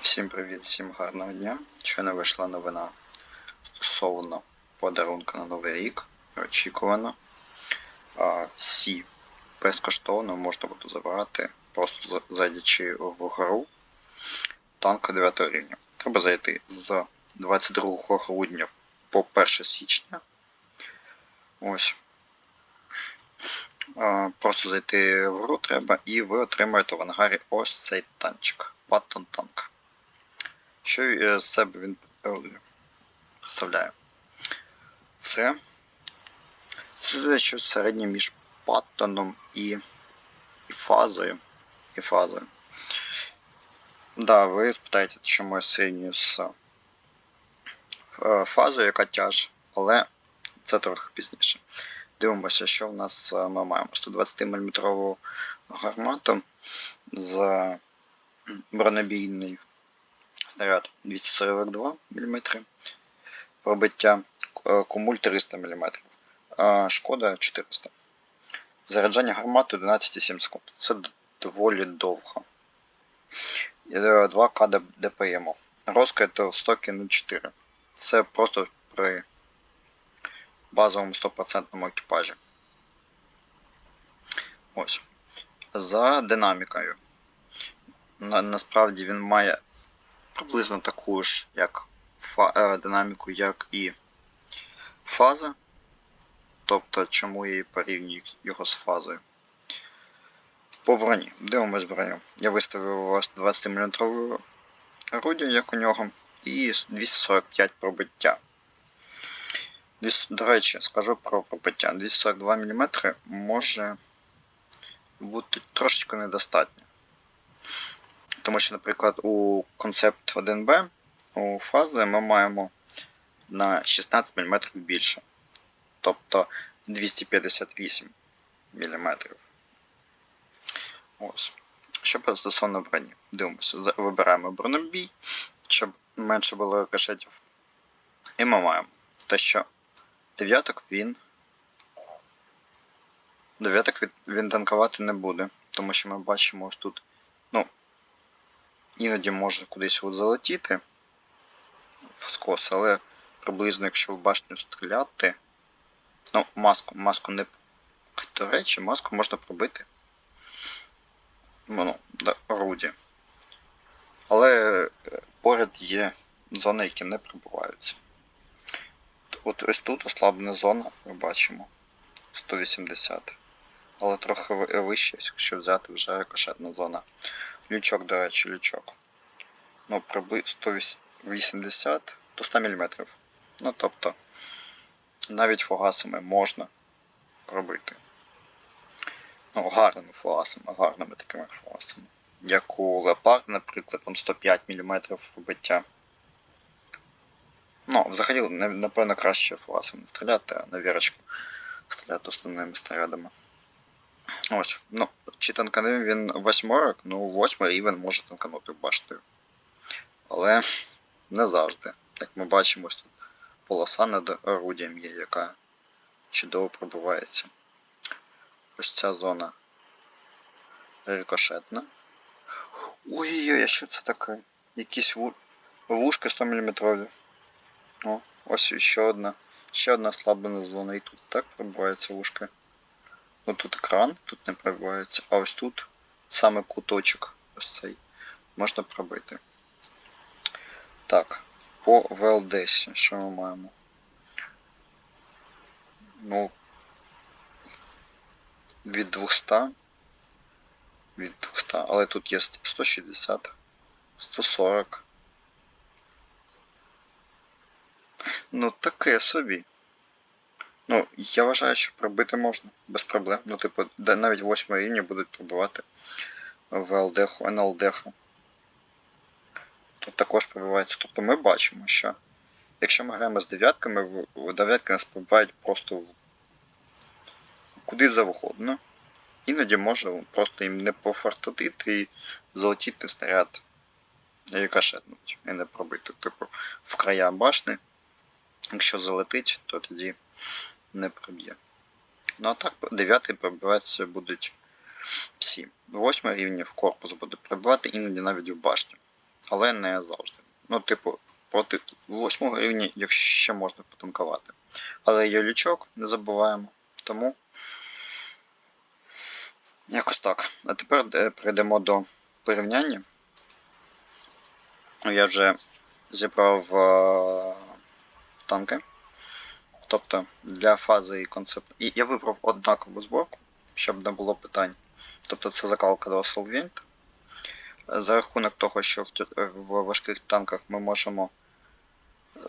Всім привіт, всім гарного дня. Щойно вийшла новина стосовно подарунка на Новий рік. Очікувано. Всі безкоштовно можна буде забрати, просто зайдячи в гру танка 9 рівня. Треба зайти з 22 грудня по 1 січня. Ось. Просто зайти в гру треба, і ви отримаєте в ангарі ось цей танчик. Паттон танк. Що е, з себе він е, представляє? Це щось середнє між паттоном і, і фазою. І фазою. Да, ви спитаєте, чому я синю з е, фазою, яка тяж, але це трохи пізніше. Дивимося, що в нас ми маємо. 120 мм гармату з бронебійний снаряд 242 мм, пробиття е, кумуль 300 мм, шкода 400 Заряджання гармати 11,7 секунд. Це доволі довго. Е, 2К ДПМ. Розкид в стокі 0,4. Це просто при базовому 100% екіпажі. Ось. За динамікою. На, насправді він має приблизно таку ж як е, динаміку, як і фаза. Тобто, чому я і порівнюю його з фазою. По броні. Дивимось броню. Я виставив 20 мм орудя, як у нього, і 245 пробиття. До речі, скажу про пробиття. 242 мм може бути трошечки недостатньо. Тому що, наприклад, у концепт 1B у фази ми маємо на 16 мм більше. Тобто 258 мм. Ось. Що стосовно броні. Дивимося, вибираємо бронебій, щоб менше було рикошетів. І ми маємо те, що дев'яток він. Дев'яток він танкувати не буде, тому що ми бачимо ось тут. Іноді може кудись от залетіти в скос, але приблизно, якщо в башню стріляти. Ну, маску, маску не. До речі, маску можна пробити. Ну, ну, да, орудя. Але е, поряд є зони, які не пробуваються. От ось тут ослаблена зона, ми бачимо 180. Але трохи ви- вище, якщо взяти вже рикошетна зона. Лючок, до речі, лючок. Ну, приблизно 180 до 100 мм. Ну, тобто, навіть фугасами можна пробити. Ну, гарними фугасами, гарними такими фугасами. Як у Леопард, наприклад, там 105 мм пробиття. Ну, взагалі, напевно, краще фугасами стріляти, а на вірочку стріляти основними снарядами. Ось, ну, чи танканив він восьмерок, ну, восьмий рівень може танканути баштою. Але не завжди. Як ми бачимо, ось тут полоса над орудієм є, яка чудово пробувається. Ось ця зона рикошетна. Ой-ой-ой, а що це таке? Якісь ву... вушки 100 мм. О, ось ще одна. Ще одна ослаблена зона. І тут так пробиваються вушки. Ну тут екран, тут не пробивається, а ось тут саме куточок ось цей можна пробити. Так, по ВЛДС, що ми маємо? Ну, від 200. Від 200, але тут є 160, 140. Ну, таке собі. Ну, я вважаю, що пробити можна без проблем. Ну, типу, навіть 8 рівні будуть пробивати в ЛДХ, НЛДХ. Тут також пробивається. Тобто ми бачимо, що якщо ми граємо з дев'ятками, дев'ятки нас пробивають просто куди завгодно. Іноді може просто їм не пофартотити і залетіти снаряд і кашетнуть і не пробити. Типу, в края башни. Якщо залетить, то тоді не проб'є. Ну а так, дев'ятий пробиватися будуть всі. Восьмий рівні в корпус буде пробивати, іноді навіть в башню. але не завжди. Ну, типу, проти восьмого рівня, якщо ще можна потанкувати. Але є лючок, не забуваємо. Тому якось так. А тепер е, перейдемо до порівняння. Я вже зібрав е, танки. Тобто для фази і концепту. І я вибрав однакову зборку, щоб не було питань. Тобто це закалка до Solvent. За рахунок того, що в важких танках ми можемо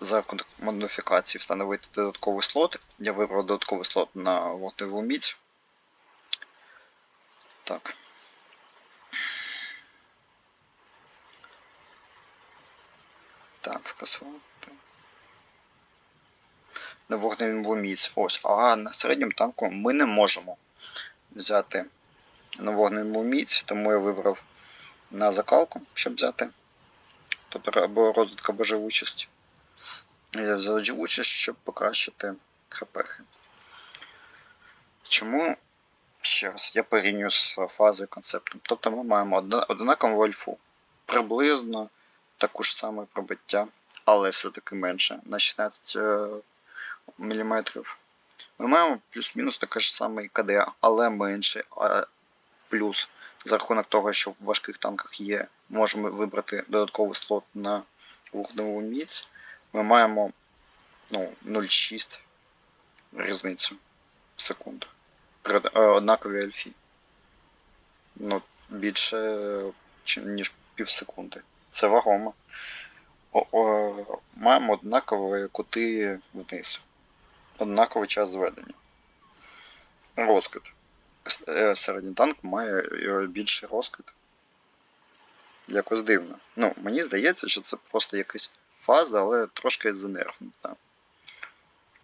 за рахунок модифікації встановити додатковий слот. Я вибрав додатковий слот на вогневу міць. Так. Так, скасувати. На вогневу міць. Ось. А на середньому танку ми не можемо взяти на вогневу міць, тому я вибрав на закалку, щоб взяти. Тобто або розвиток, або живучість. Я взяв живучість, щоб покращити хпхи. Чому? Ще раз, я порівнюю з фазою концептом. Тобто ми маємо одна- однакову альфу. Приблизно таку ж саме пробиття, але все-таки менше на 16 мм. Ми маємо плюс-мінус таке ж саме КДА, але менше. А плюс за рахунок того, що в важких танках є, можемо вибрати додатковий слот на вогневу міць. Ми маємо ну, 0,6 різницю в секунду. Е, альфі. Ну, більше, ніж пів секунди. Це вагомо. О, о, маємо однакові кути вниз. Однаковий час зведення. Розкид. Е, Середній танк має е, більший розкид. Якось дивно. Ну, мені здається, що це просто якась фаза, але трошки занерфнута.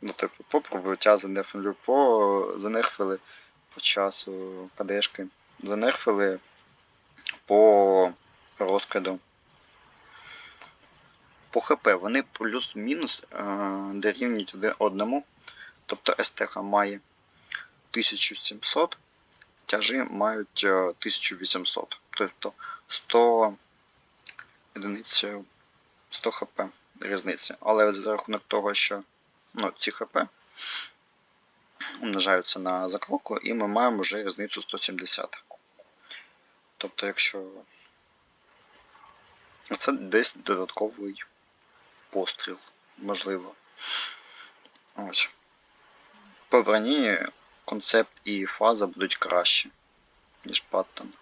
Ну, типу, по пробиття занерфнули, по занерфили по часу кадешки, занерфили по розкиду. По ХП вони плюс-мінус е, дорівнюють одному. Тобто СТХ має 1700, тяжі мають е, 1800. Тобто 100 одиниць е, 100 хп різниця. Але за рахунок того, що ну, ці хп умножаються на закалку, і ми маємо вже різницю 170. Тобто, якщо це десь додатковий постріл, можливо. Ось. По броні концепт і фаза будуть краще, ніж Паттон.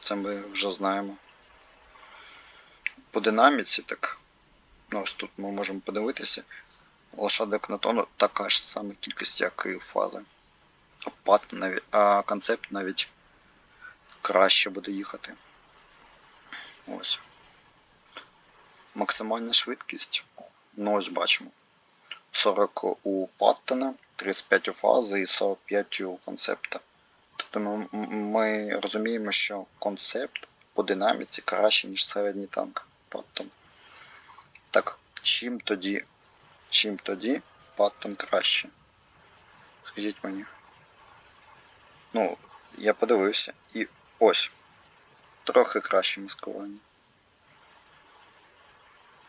Це ми вже знаємо. По динаміці, так. Ну, ось тут ми можемо подивитися. Лошадок Кнотону така ж сама кількість, як і у фази. А, Паттон а концепт навіть краще буде їхати. Ось. Максимальна швидкість. Ну, ось бачимо. 40 у Паттона, 35 у фази і 45 у концепта. Тобто ми, розуміємо, що концепт по динаміці краще, ніж середній танк Паттон. Так, чим тоді, чим тоді Паттон краще? Скажіть мені. Ну, я подивився. І ось. Трохи краще маскування.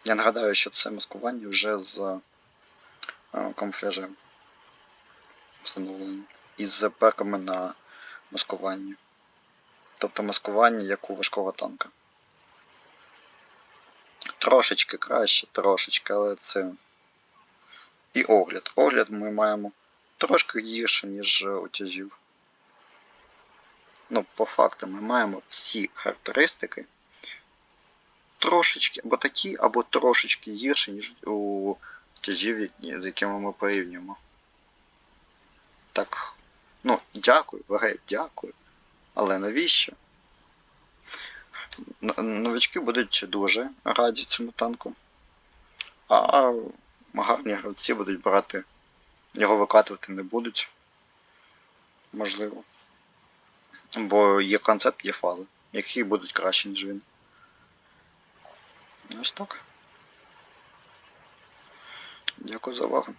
Я нагадаю, що це маскування вже з е, камуфляжем встановлено. І з перками на маскування. Тобто маскування як у важкого танка. Трошечки краще, трошечки, але це. І огляд. Огляд ми маємо трошки гірше, ніж у тяжів. Ну, по факту ми маємо всі характеристики трошечки або такі, або трошечки гірші, ніж у тяжів, з якими ми порівнюємо. Так, ну, дякую, ВГ, дякую. Але навіщо? Новички будуть дуже раді цьому танку. А гарні гравці будуть брати, його викатувати не будуть. Можливо. Бо є концепт, є фаза, які будуть краще, ніж він. Ось так. Дякую за увагу.